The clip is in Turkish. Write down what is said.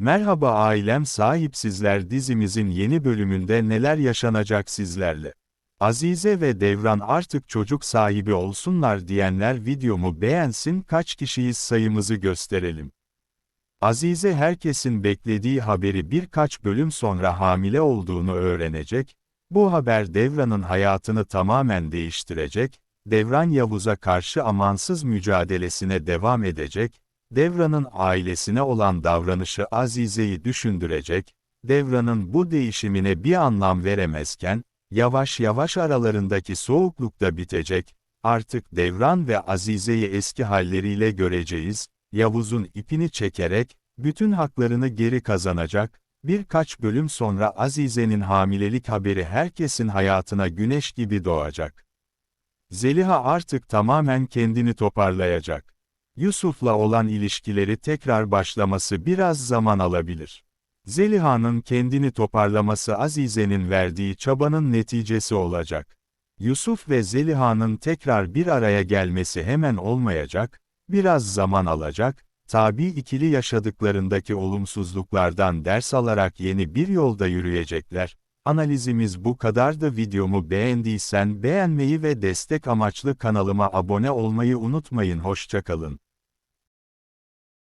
Merhaba ailem sahipsizler dizimizin yeni bölümünde neler yaşanacak sizlerle. Azize ve Devran artık çocuk sahibi olsunlar diyenler videomu beğensin kaç kişiyiz sayımızı gösterelim. Azize herkesin beklediği haberi birkaç bölüm sonra hamile olduğunu öğrenecek, bu haber Devran'ın hayatını tamamen değiştirecek, Devran Yavuz'a karşı amansız mücadelesine devam edecek, Devran'ın ailesine olan davranışı Azize'yi düşündürecek, Devran'ın bu değişimine bir anlam veremezken, yavaş yavaş aralarındaki soğukluk da bitecek, artık Devran ve Azize'yi eski halleriyle göreceğiz, Yavuz'un ipini çekerek, bütün haklarını geri kazanacak, birkaç bölüm sonra Azize'nin hamilelik haberi herkesin hayatına güneş gibi doğacak. Zeliha artık tamamen kendini toparlayacak. Yusuf'la olan ilişkileri tekrar başlaması biraz zaman alabilir. Zeliha'nın kendini toparlaması Azize'nin verdiği çabanın neticesi olacak. Yusuf ve Zeliha'nın tekrar bir araya gelmesi hemen olmayacak, biraz zaman alacak, tabi ikili yaşadıklarındaki olumsuzluklardan ders alarak yeni bir yolda yürüyecekler. Analizimiz bu kadardı videomu beğendiysen beğenmeyi ve destek amaçlı kanalıma abone olmayı unutmayın hoşçakalın.